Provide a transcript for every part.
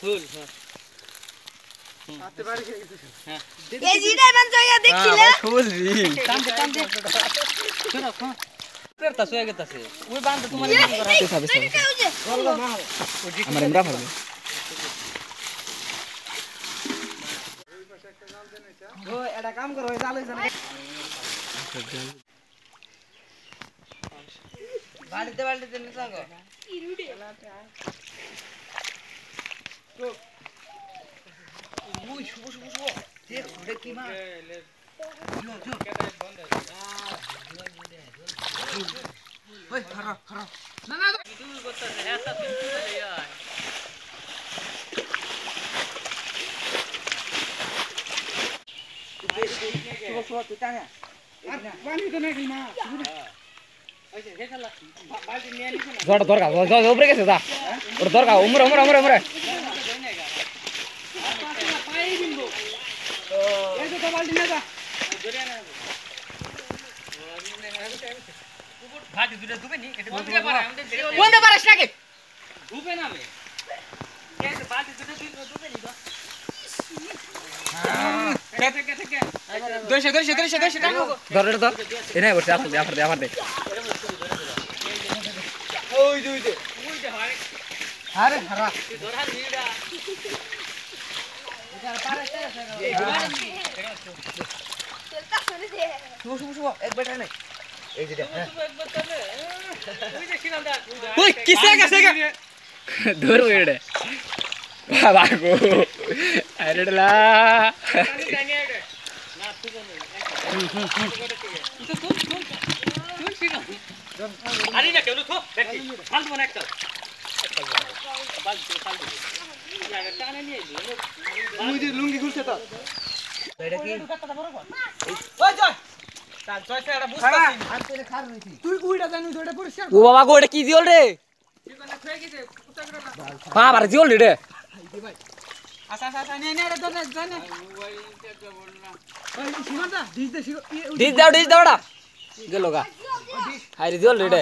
ফুল এই জিটা মান জায়গা দেখিলে কান্দে কান্দে শোনো শোনো পেরতা শুয়ে গেতাছে ওই বান্ধ তোমার কি করা আমার আমরা ভালো ও এটা কাম করো ওই জাল হইছে না বাড়িতে বাড়িতে নিয়ে শুভ শুভ শুভ দেখ ওটা কি মা ওই খারাপ খারাপ না না দূর করতে হ্যাঁ তা তুমি চলে শুভ শুভ তুই টানে জড় দরকার জড় উপরে গেছে যা ওর দরকার উমরে উমরে উমরে উমরে কোনটা পারিস নাকি দইছে দইছে দইছে দইছে ধর ধর ধর এ নাই বসে আফর দে আফর দে আফর দে আরে হারা শুভ শুভ শুভ এক বেটা নাই এই যে হ্যাঁ ওই কিসে গেছে গা ধর ওইড়ে বাবা গো আরেডলা আরে না কেউ তো দেখি ফালতু মানে একটা লুঙ্গি খুলছে তো। এটা কি? ও বাবা গো এটা কি দিওল রে? বাবা রে দিওল রে ডিস দাও ডিস দাও গেল গা। হাই রে দিওল রে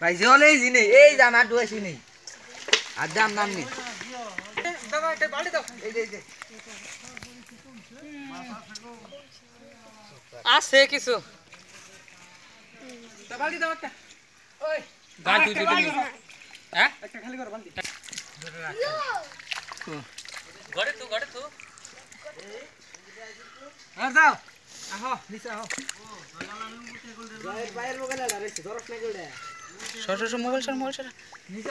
পাইছে হলে এই জিনে এই যে আমার ডুয়েছি নেই আর দাম নাম নেই আছে কিছু। হ্যাঁ? ঘরে তুই ঘরে তুই আর মোবাইল সর মোবাইল সর নিচে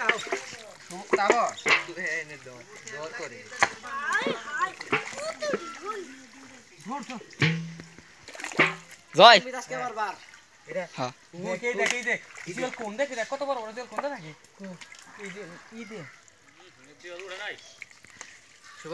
এনে দাও দর করে জয় তুমি আজকে বারবার হ্যাঁ। দেখে দেখে দেখ। ইজল কোন দেখে দেখ? কত বড় বড় জল কোন দেখে এই যে ই দে শুভ।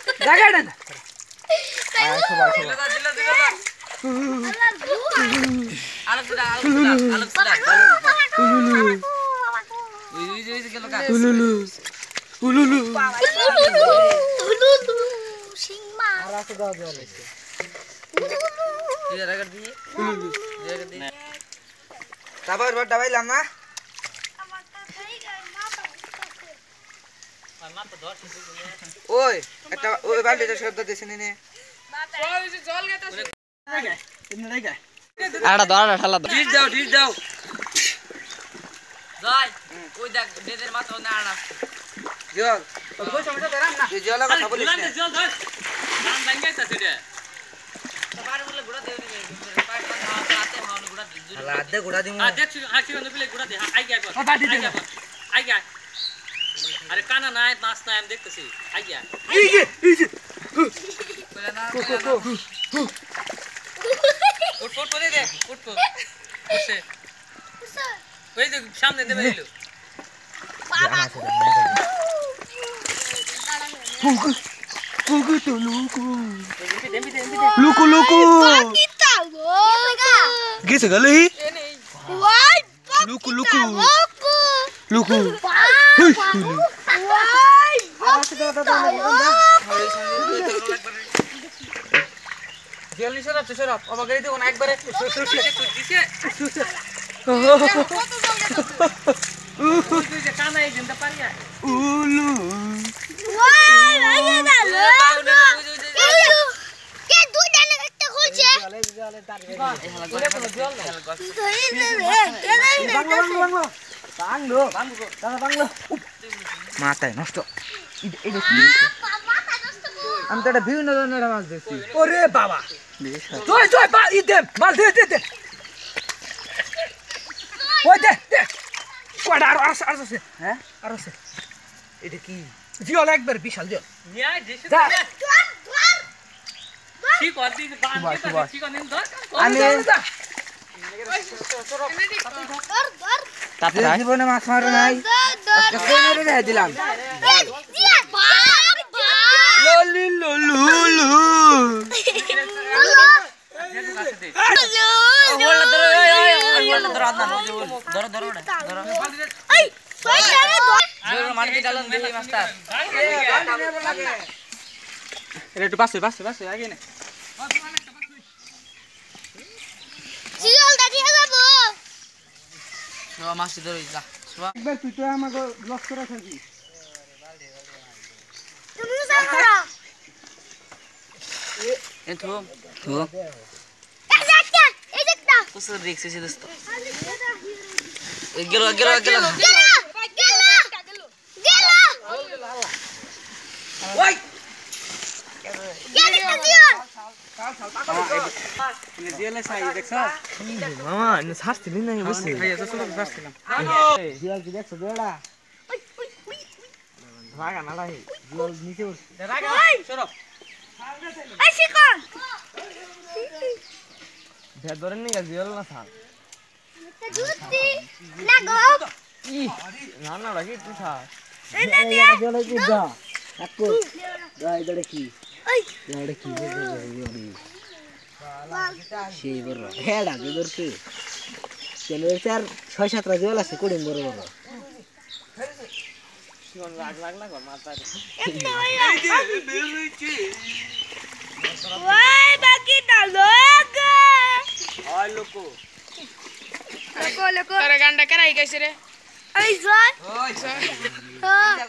রাগার দিয়ে তারপর ডাবাইলাম না ওই একটা ওই ভাই শব্দ দিছে নে আড়া দাও আড়া ঠালা দাও ঢিল দাও ঢিল দাও। যাই ওই দেখ বেদের মাথা না আড়া জল। কই সমস্যা দেরাম না জল কথা বলিস না। জল ধর। নাম দাঙ্গাইতাছে রে সবার বলে গুড়া দেও নি পাঁচ পাঁচ হাতে মাউন গুড়া দিল আদে গুড়া দিমু। আদে আছি আছি বলে গুড়া দে আই গয়া আই গয়া আই গয়া আরে কানা নাই মাছ নাই আমি দেখতেছি আইয়া এই যে এই যে উঠ উঠ করে দে উঠ উঠছে ওই যে সামনে দেবে দিল লুকু লুকু গেছে গেল লুকু লুকু লুকু লুকু নিছে না তুই সরব অবাক করে দিও না একবারে দিছে তুই যে কানা এই জিন্দা পারিয়া উলু বাংলো দাদা বাংলো মাথায় নষ্ট আমি তো একটা বিভিন্ন ধরনের মাছ দেখছি। ওরে বাবা! জয় জয় বা ই দে মাছ দে দে দে। ওই দে দে। কয়টা আর আর আর আছে। হ্যাঁ? আর আছে। এটা কি? জিওল একবার বিশাল জিওল। জীবনে মাছ মারো নাই। কই মেরে দেখাই দিলাম। galon beli mas ini tuh pasu pasu pasu lagi nih Sijol tadi ada bu. Suara masih dulu lah. Suara. Iqbal tuh tuh sama gue blok surat lagi. Kamu sama. Itu, tuh. Exacta. Kusur dikasih sih dosto. Gelo. ছাড়তে নি না বুঝছি খাইয়া তো সব ছাড়ছিলাম জিয়াল কি দেখছ বেড়া রাগা না লাই জিয়াল নিচে উঠছে রাগা সরো ভেদ ধরে নি গা জিয়াল না থাক না না রাগি তুই থাক বড়। ছয় সাতটা জল আছে কুড়িম বড় বড়। তোর গানটা কারাই গেছে রে? এই জয়। ওই হ্যাঁ Bye.